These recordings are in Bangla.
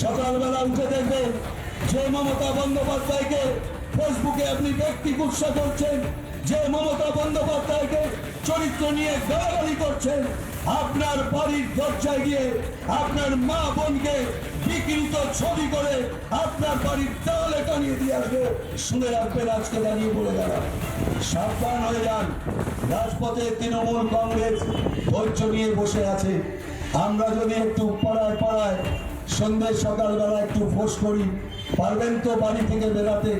সকালবেলা উঠে দেখবেন যে মমতা বন্দ্যোপাধ্যায়কে ফেসবুকে আপনি ব্যক্তি গুৎসা করছেন, যে মমতা বন্দ্যোপাধ্যায়কে চরিত্র নিয়ে গালাগালি করছেন, আপনার বাড়ির দরজায় গিয়ে আপনার মা বোনকে বিকৃত ছবি করে আপনার বাড়ির দেওয়ালে টানিয়ে দিয়ে আসবে। শুনে রাখবেন আজকে দাঁড়িয়ে বলে গেলাম সাবধান হয়ে যান। রাজপথে তৃণমূল কংগ্রেস ধৈর্য নিয়ে বসে আছে। আমরা যদি একটু পাড়ায় পাড়ায় সন্ধ্যে সকালবেলা একটু ফোঁস করি। পারবেন তো বাড়ি থেকে বেরাতে?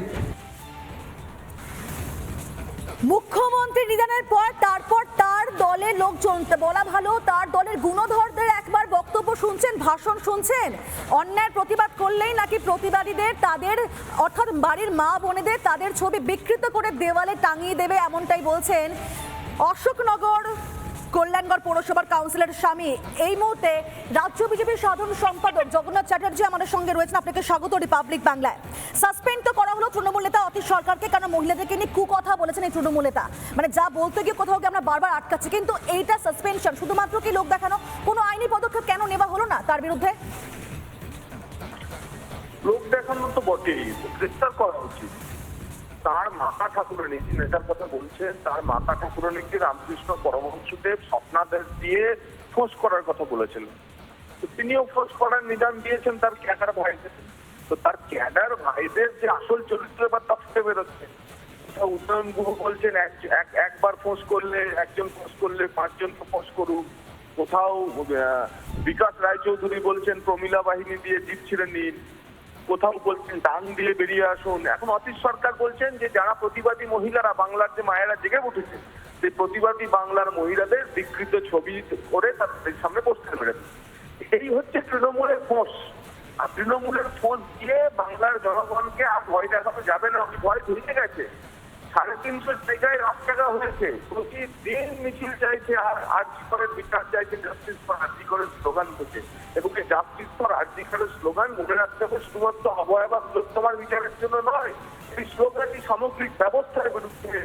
মুখ্যমন্ত্রী নিদানের পর, তারপর তার দলের লোকজন বলা ভালো, তার দলের গুণধরদের একবার বক্তব্য শুনছেন, ভাষণ শুনছেন। অন্যায়ের প্রতিবাদ করলেই নাকি প্রতিবাদীদের তাদের, অর্থাৎ বাড়ির মা বোনেদের তাদের ছবি বিকৃত করে দেওয়ালে টাঙিয়ে দেবে, এমনটাই বলছেন অশোকনগর কল্যাণগড় পৌরসভার কাউন্সিলর স্বামী। এই মুহূর্তে রাজ্য বিজেপির সাধারণ সম্পাদক জগন্নাথ চ্যাটার্জি আমাদের সঙ্গে রয়েছেন। আপনাকে স্বাগত রিপাবলিক বাংলায়। সাসপেন্ড তো করা হলো তৃণমূল নেতা অতীশ সরকারকে কারণ মহিলাদেরকে নিয়ে কুকথা বলেছেন এই তৃণমূল নেতা। মানে যা বলতে গিয়ে কোথাও গিয়ে আমরা বারবার আটকাচ্ছি, কিন্তু এইটা সাসপেনশন শুধুমাত্র কি লোক দেখানো? কোনো আইনি পদক্ষেপ কেন নেওয়া হলো না তার বিরুদ্ধে? লোক দেখানো তো বটেই, গ্রেফতার করা উচিত। তার মাতা ঠাকুরানি নেতার কথা বলছেন, তার মাতা ঠাকুরানিকে রামকৃষ্ণ পরমহংসদেব স্বপ্নাদেশ দিয়ে ফোঁস করার কথা বলেছিলেন। তিনিও ফোঁস করার নিদান দিয়েছেন তার ক্যাডার ভাইদের। তো তার ক্যাডার ভাইদের যে আসল চরিত্র এবার তা ফুটে বেরোচ্ছে। উন্নয়ন গুহ বলছেন, এক- এক- একবার ফোঁস করলে, একজন ফোঁস করলে পাঁচজনকে ফোঁস করুক। কোথাও বিকাশ রায়চৌধুরী বলছেন, প্রমিলা বাহিনী দিয়ে জিপ ছিঁড়ে নিন। কোথাও বলছেন, ডান দিয়ে বেরিয়ে আসুন। এখন অতীশ সরকার বলছেন যে, যারা প্রতিবাদী মহিলারা বাংলার যে মায়েরা জেগে উঠেছে সেই প্রতিবাদী বাংলার মহিলাদের বিকৃত ছবি করে তাদের সামনে পোস্টার মেরেছে এই হচ্ছে তৃণমূলের ফোঁস। আর তৃণমূলের ফোঁস দিয়ে বাংলার জনগণকে আর ভয় দেখানো যাবে না। ভয় ধরে গেছে। সাড়ে তিনশো জায়গায় রাস্তাঘাট হয়েছে। প্রতিদিন মিছিল চাইছে আর আর্জি করে বিচার চাইছে জাস্টিস ফর আর্জি করে স্লোগান থেকে এবং এই জাস্টিস ফর আর্জি করে স্লোগান মনে রাখতে হবে, শুধুমাত্র অবয়বা তোমার বিচারের জন্য নয়, এই স্লোগানটি সামগ্রিক ব্যবস্থার বিরুদ্ধে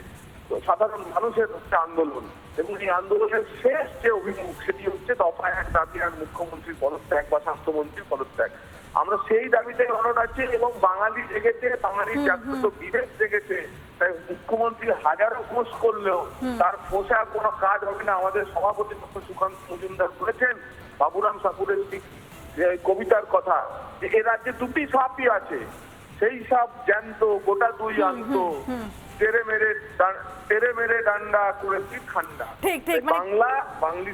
সাধারণ মানুষের হচ্ছে আন্দোলন। এবং এই আন্দোলনের শেষ যে অভিমুখ, সেটি হচ্ছে দফা এক দাবি আর মুখ্যমন্ত্রীর পদত্যাগ বা স্বাস্থ্যমন্ত্রীর পদত্যাগ। আমরা সেই দাবিতে অনড় আছি এবং বাঙালি জেগেছে বাঙালির জাগ্রত বিবেক জেগেছে। তাই মুখ্যমন্ত্রী হাজারো ফোঁস করলেও তার ফোঁসা কোনো কাজ হবে না। আমাদের সভাপতি সুকান্ত মজুমদার বলেছেন বাবুরাম সাপুরের কবিতার কথা যে এ রাজ্যে দুটি সাপই আছে। সেই সাপ জ্যান্ত গোটা দুই আন্ত তেরে মেরে তেরে মেরে ডান্ডা করেছি ঠান্ডা ঠিক, ঠিক, মানে- বাংলা বাঙালি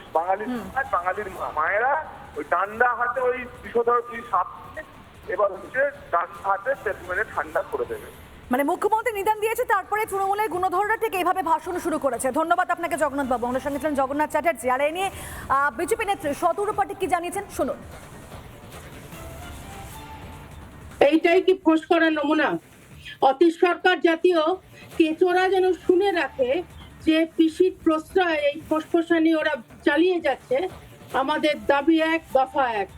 বাঙালির মায়েরা ওই ডান্ডা হাতে ওই বিষধর দুই সাপ এবার হচ্ছে ডান হাতে মেরে ঠান্ডা করে দেবে। মানে মুখ্যমন্ত্রী নিদান দিয়েছে তারপরে তৃণমূলের গুণধররা ঠিক এইভাবে ভাষণ শুরু করেছে। ধন্যবাদ আপনাকে জগন্নাথ বাবু। আমাদের সঙ্গে ছিলেন জগন্নাথ চ্যাটার্জি। আর এ নিয়ে বিজেপি নেত্রী সদূর পাটিক কি জানিয়েছেন? শুনুন। এইটাই কি ফোঁস করার নমুনা? অতীশ সরকার জাতীয় কেচোরা যেন শুনে রাখে যে পিসির প্রশ্রয় এই ফোসফোসানি ওরা চালিয়ে যাচ্ছে আমাদের দাবি এক, দফা এক।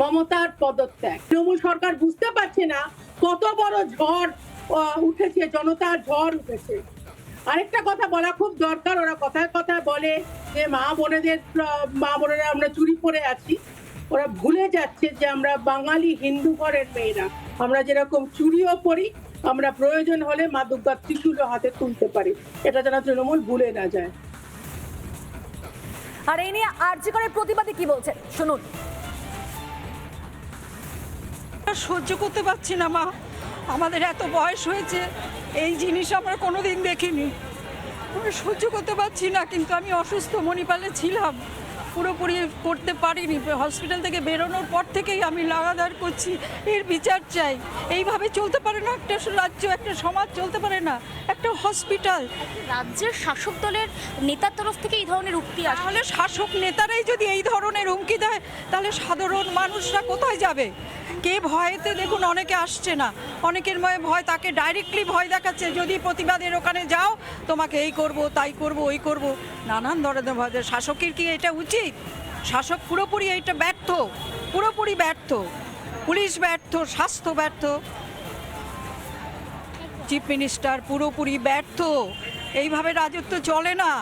মমতার পদত্যাগ। তৃণমূল সরকার বুঝতে পারছে না কত বড় ঝড় উঠেছে, জনতার ঝড় উঠেছে। আরেকটা কথা বলা খুব দরকার, ওরা কথায় কথায় বলে যে মা বোনেদের মা বোনেরা আমরা চুরি পরে আছি। ওরা ভুলে যাচ্ছে যে আমরা বাঙালি হিন্দু ঘরের মেয়েরা। আমরা যেরকম চুরিও করি, আমরা প্রয়োজন হলে মা দুর্গার ত্রিশূলও হাতে তুলতে পারি। এটা যেন তৃণমূল ভুলে না যায়। আর এই নিয়ে আরজিকরের প্রতিবাদী কি বলছেন? শুনুন। সহ্য করতে পারছি না, মা। আমাদের এত বয়স হয়েছে, এই জিনিস আমরা কোনোদিন দেখিনি। আমরা সহ্য করতে পারছি না, কিন্তু আমি অসুস্থ, মণিপালে ছিলাম। পুরোপুরি করতে পারিনি। হসপিটাল থেকে বেরোনোর পর থেকেই আমি লাগাতার করছি। এর বিচার চাই। এইভাবে চলতে পারে না। একটা রাজ্য একটা সমাজ চলতে পারে না। একটা হসপিটাল। রাজ্যের শাসক দলের নেতার তরফ থেকে এই ধরনের উক্তি আসে। তাহলে শাসক নেতারাই যদি এই ধরনের হুমকি দেয় তাহলে সাধারণ মানুষরা কোথায় যাবে? কে ভয়েতে দেখুন অনেকে আসছে না। অনেকের মনে ভয় তাকে ডাইরেক্টলি ভয় দেখাচ্ছে। যদি প্রতিবাদের ওখানে যাও তোমাকে এই করব তাই করব ওই করব। নানান ধরনের ভয়। শাসকের কি এটা উচিত শাসক পুরোপুরি এইটা ব্যর্থ, পুরোপুরি ব্যর্থ। পুলিশ ব্যর্থ, স্বাস্থ্য ব্যর্থ। চিফ মিনিস্টার পুরোপুরি ব্যর্থ। এইভাবে রাজত্ব চলে না।